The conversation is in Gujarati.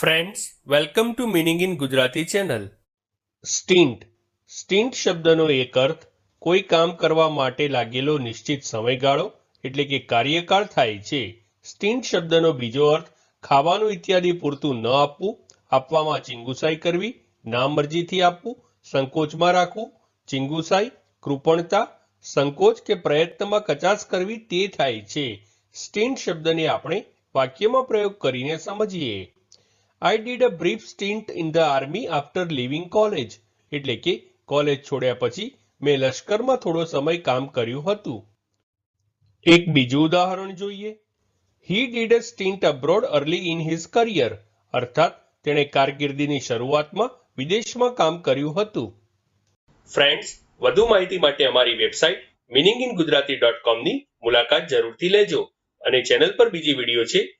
Friends welcome to meaning in Gujarati channel stint stint શબ્દનો એક અર્થ, કોઈ કામ કરવા માટે લાગેલો નિશ્ચિત સમયગાળો, એટલે કે કાર્યકાળ થાય છે. સ્ટિન્ટ શબ્દનો બીજો અર્થ, ખાવાનું ઇત્યાદિ પૂરતું ન આપવું, આપવામાં ચિંગુસાઈ કરવી, નામરજીથી આપવું, સંકોચમાં રાખવું, ચિંગુસાઈ, કૃપણતા, સંકોચ કે પ્રયત્નમાં કચાશ કરવી તે થાય છે. સ્ટિન્ટ શબ્દને આપણે વાક્યમાં પ્રયોગ કરીને સમજીએ. I did a brief stint in the army after leaving college એટલે કે કોલેજ છોડ્યા પછી મેં લશ્કરમાં થોડો સમય કામ કર્યું હતું. એક બીજું ઉદાહરણ જોઈએ. He did a stint abroad early in his career અર્થાત, તેણે કારકિર્દીની શરૂઆતમાં વિદેશમાં કામ કર્યું હતું. ફ્રેન્ડ્સ વધુ માહિતી માટે અમારી website meaning in Gujarati dot કોમની મુલાકાત જરૂરથી લેજો. અને ચેનલ પર બીજી વીડિયો છે